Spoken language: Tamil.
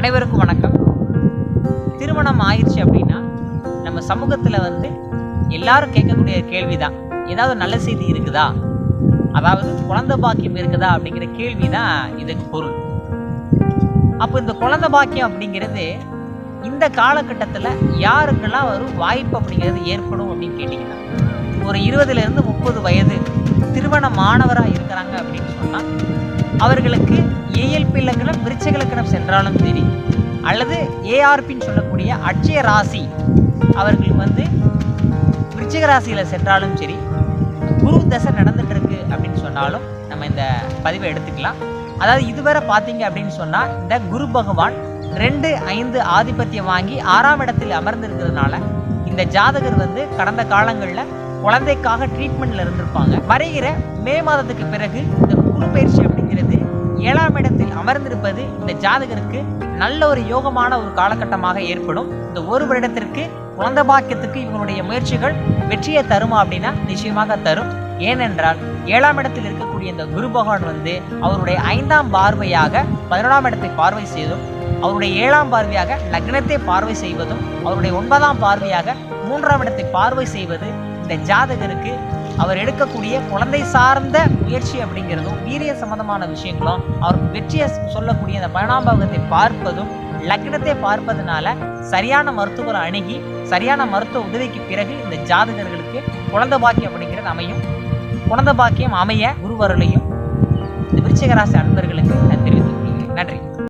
அனைவருக்கும் வணக்கம். திருமணம் ஆயிடுச்சு அப்படின்னா நம்ம சமூகத்தில் வந்து எல்லாரும் கேட்கக்கூடிய கேள்வி தான் ஏதாவது நல்ல செய்தி இருக்குதா? அதாவது குழந்தை பாக்கியம் இருக்குதா அப்படிங்கிற கேள்வி தான் இதுக்கு பொருள். அப்போ இந்த குழந்தை பாக்கியம் அப்படிங்கிறது இந்த காலகட்டத்தில் யாருக்கெல்லாம் ஒரு வாய்ப்பு அப்படிங்கிறது ஏற்படும் அப்படின்னு கேட்டிங்கன்னா ஒரு இருபதுலேருந்து முப்பது வயது திருமண மாணவராக இருக்கிறாங்க அப்படின்னு சொன்னால் அவர்களுக்கு ஏஎல்பி லக்னம் விருச்சக லக்னம் சென்றாலும் சரி அல்லது ஏஆர்பின்னு சொல்லக்கூடிய அட்சய ராசி அவர்களுக்கு வந்து விருச்சிக ராசியில் சென்றாலும் சரி குரு தசை நடந்துட்டு இருக்கு அப்படின்னு சொன்னாலும் நம்ம இந்த பதிவை எடுத்துக்கலாம். அதாவது இதுவரை பார்த்தீங்க அப்படின்னு சொன்னால் இந்த குரு பகவான் ரெண்டு ஐந்து ஆதிபத்தியம் வாங்கி ஆறாம் இடத்தில் அமர்ந்திருக்கிறதுனால இந்த ஜாதகர் வந்து கடந்த காலங்களில் குழந்தைக்காக ட்ரீட்மெண்ட்ல இருந்திருப்பாங்க. வரைகிற மே மாதத்துக்கு பிறகு இந்த குரு பயிற்சி அப்படிங்கிறது ஏழாம் இடத்தில் அமர்ந்திருப்பது இந்த ஜாதகருக்கு நல்ல ஒரு யோகமான ஒரு காலகட்டமாக ஏற்படும். இந்த ஒரு வருடத்திற்கு குழந்த பாக்கியத்துக்கு இவங்களுடைய முயற்சிகள் வெற்றியை தருமா அப்படின்னா நிச்சயமாக தரும். ஏனென்றால் ஏழாம் இடத்தில் இருக்கக்கூடிய இந்த குரு பகவான் வந்து அவருடைய ஐந்தாம் பார்வையாக பதினொன்றாம் இடத்தை பார்வை செய்தும் அவருடைய ஏழாம் பார்வையாக லக்னத்தை பார்வை செய்வதும் அவருடைய ஒன்பதாம் பார்வையாக மூன்றாம் இடத்தை பார்வை செய்வது இந்த ஜாதகருக்கு அவர் எடுக்கக்கூடிய குழந்தை சார்ந்த முயற்சி அப்படிங்கிறதும் வீரிய சம்பந்தமான விஷயங்களும் அவருக்கு வெற்றியை சொல்லக்கூடிய அந்த பரிணாமத்தை பார்ப்பதும் லக்னத்தை பார்ப்பதனால சரியான மருத்துவரை அணுகி சரியான மருத்துவ உதவிக்கு பிறகு இந்த ஜாதகர்களுக்கு குழந்தை பாக்கியம் அப்படிங்கிறது அமையும். குழந்தை பாக்கியம் அமைய குருவருளையும் இந்த விருச்சிகராசி அன்பர்களுக்கு நான் தெரிவித்து நன்றி